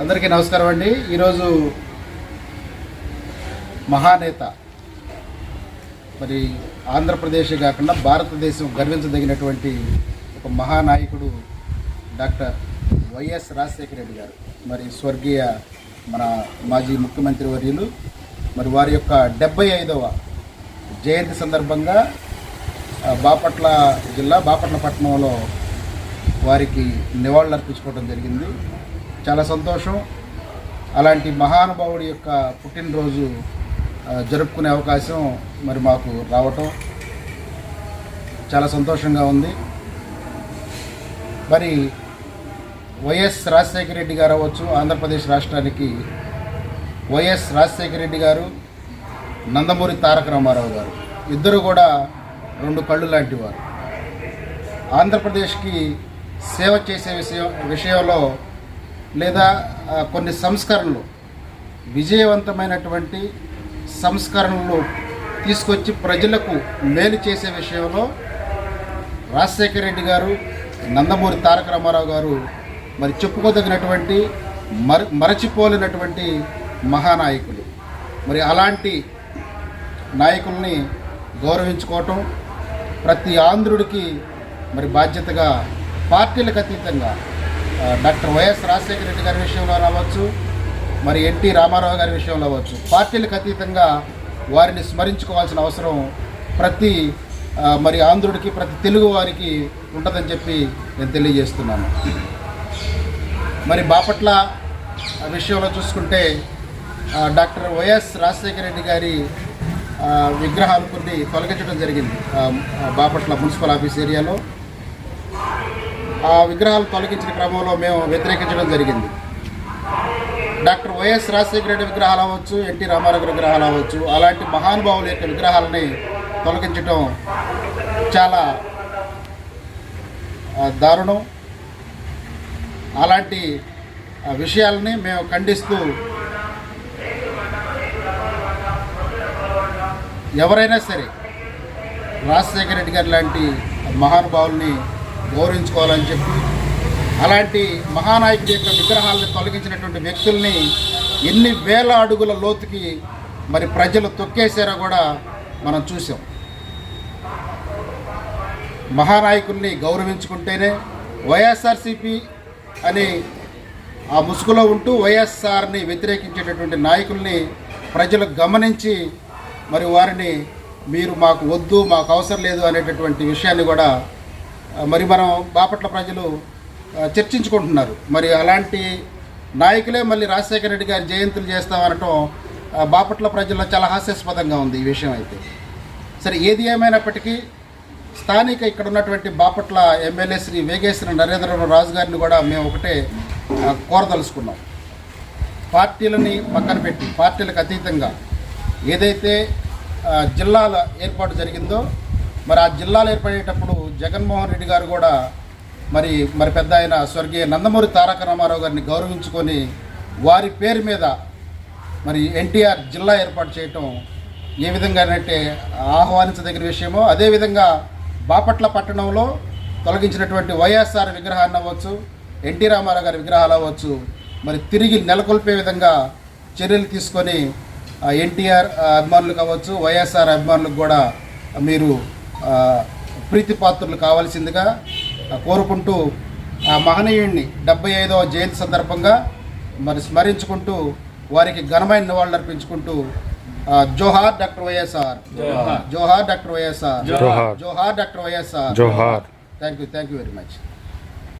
అందరికీ నమస్కారం అండి. ఈరోజు మహానేత మరి ఆంధ్రప్రదేశ్ కాకుండా భారతదేశం గర్వించదగినటువంటి ఒక మహానాయకుడు డాక్టర్ వైఎస్ రాజశేఖర రెడ్డి గారు. మరి స్వర్గీయ మన మాజీ ముఖ్యమంత్రి వర్యులు మరి వారి యొక్క డెబ్బై ఐదవ జయంతి సందర్భంగా బాపట్ల జిల్లా బాపట్ల పట్టణంలో వారికి నివాళులు అర్పించుకోవడం జరిగింది. చాలా సంతోషం. అలాంటి మహానుభావుడి యొక్క పుట్టినరోజు జరుపుకునే అవకాశం మరి మాకు రావటం చాలా సంతోషంగా ఉంది. మరి వైఎస్ రాజశేఖర రెడ్డి గారు అవ్వచ్చు ఆంధ్రప్రదేశ్ రాష్ట్రానికి వైఎస్ రాజశేఖర రెడ్డి గారు నందమూరి తారక రామారావు గారు. ఇద్దరు కూడా రెండు కళ్ళు లాంటి వారు. ఆంధ్రప్రదేశ్కి సేవ చేసే విషయం విషయంలో లేదా కొన్ని సంస్కరణలు విజయవంతమైనటువంటి సంస్కరణలు తీసుకొచ్చి ప్రజలకు మేలు చేసే విషయంలో రాజశేఖర రెడ్డి గారు నందమూరి తారక రామారావు గారు మరి చెప్పుకోదగినటువంటి మర మరచిపోలేనటువంటి మహానాయకులు. మరి అలాంటి నాయకుల్ని గౌరవించుకోవటం ప్రతి ఆంధ్రుడికి మరి బాధ్యతగా పార్టీలకు అతీతంగా డాక్టర్ వైఎస్ రాజశేఖర రెడ్డి గారి విషయంలో రావచ్చు మరి ఎన్టీ రామారావు గారి విషయంలో అవ్వచ్చు పార్టీలకు అతీతంగా వారిని స్మరించుకోవాల్సిన అవసరం ప్రతి మరి ఆంధ్రుడికి ప్రతి తెలుగు వారికి ఉంటుందని చెప్పి నేను తెలియజేస్తున్నాను. మరి బాపట్ల విషయంలో చూసుకుంటే డాక్టర్ వైఎస్ రాజశేఖర రెడ్డి గారి విగ్రహాలు కొన్ని తొలగించడం జరిగింది బాపట్ల మున్సిపల్ ఆఫీస్ ఏరియాలో. ఆ విగ్రహాలు తొలగించిన క్రమంలో మేము వ్యతిరేకించడం జరిగింది. డాక్టర్ వైఎస్ రాజశేఖర రెడ్డి విగ్రహాలు అవ్వచ్చు ఎన్టీ రామారావు విగ్రహాలు అవ్వచ్చు అలాంటి మహానుభావుల యొక్క విగ్రహాలని తొలగించడం చాలా దారుణం. అలాంటి ఆ, విషయాలని మేము ఖండిస్తూ ఎవరైనా సరే రాజశేఖర రెడ్డి గారి లాంటి మహానుభావుల్ని గౌరవించుకోవాలని చెప్పి అలాంటి మహానాయకుడి యొక్క విగ్రహాలను తొలగించినటువంటి వ్యక్తుల్ని ఎన్ని వేల అడుగుల లోతుకి మరి ప్రజలు తొక్కేశారో కూడా మనం చూసాం మహానాయకుల్ని గౌరవించుకుంటేనే వైఎస్ఆర్సిపి అని ఆ ముసుగులో ఉంటూ వైఎస్ఆర్ని వ్యతిరేకించేటటువంటి నాయకుల్ని ప్రజలు గమనించి మరి వారిని మీరు మాకు వద్దు మాకు అవసరం లేదు అనేటటువంటి విషయాన్ని కూడా మరి మనం బాపట్ల ప్రజలు చర్చించుకుంటున్నారు. మరి అలాంటి నాయకులే మళ్ళీ రాజశేఖర రెడ్డి గారి జయంతులు చేస్తామనటం బాపట్ల ప్రజల్లో చాలా హాస్యాస్పదంగా ఉంది ఈ విషయం అయితే. సరే ఏది ఏమైనప్పటికీ స్థానిక ఇక్కడ ఉన్నటువంటి బాపట్ల ఎమ్మెల్యే శ్రీ వేగేశ్వర నరేంద్రరావు రాజు గారిని కూడా మేము ఒకటే కోరదలుచుకున్నాం. పార్టీలని పక్కన పెట్టి పార్టీలకు అతీతంగా ఏదైతే జిల్లాల ఏర్పాటు జరిగిందో మరి ఆ జిల్లాలు ఏర్పడేటప్పుడు జగన్మోహన్ రెడ్డి గారు కూడా మరి మరి పెద్ద ఆయన స్వర్గీయ నందమూరి తారక రామారావు గారిని గౌరవించుకొని వారి పేరు మీద మరి ఎన్టీఆర్ జిల్లా ఏర్పాటు చేయటం ఏ విధంగానంటే ఆహ్వానించదగిన విషయమో అదేవిధంగా బాపట్ల పట్టణంలో తొలగించినటువంటి వైఎస్ఆర్ విగ్రహాన్ని అవ్వచ్చు ఎన్టీ రామారావు గారి విగ్రహాలు అవ్వచ్చు మరి తిరిగి నెలకొల్పే విధంగా చర్యలు తీసుకొని ఎన్టీఆర్ అభిమానులు కావచ్చు వైఎస్ఆర్ అభిమానులకు కూడా మీరు ప్రీతిపాత్రులు కావాల్సిందిగా ఆ, కోరుకుంటూ ఆ మహనీయుడిని డెబ్బై ఐదవ జయంతి సందర్భంగా మరి స్మరించుకుంటూ వారికి ఘనమైన నివాళులు అర్పించుకుంటూ జోహార్ డాక్టర్ వైఎస్ఆర్. జోహార్. డాక్టర్ వైఎస్ఆర్. జోహార్. జోహార్ doctor YSR. Johar. Thank you thank you very much.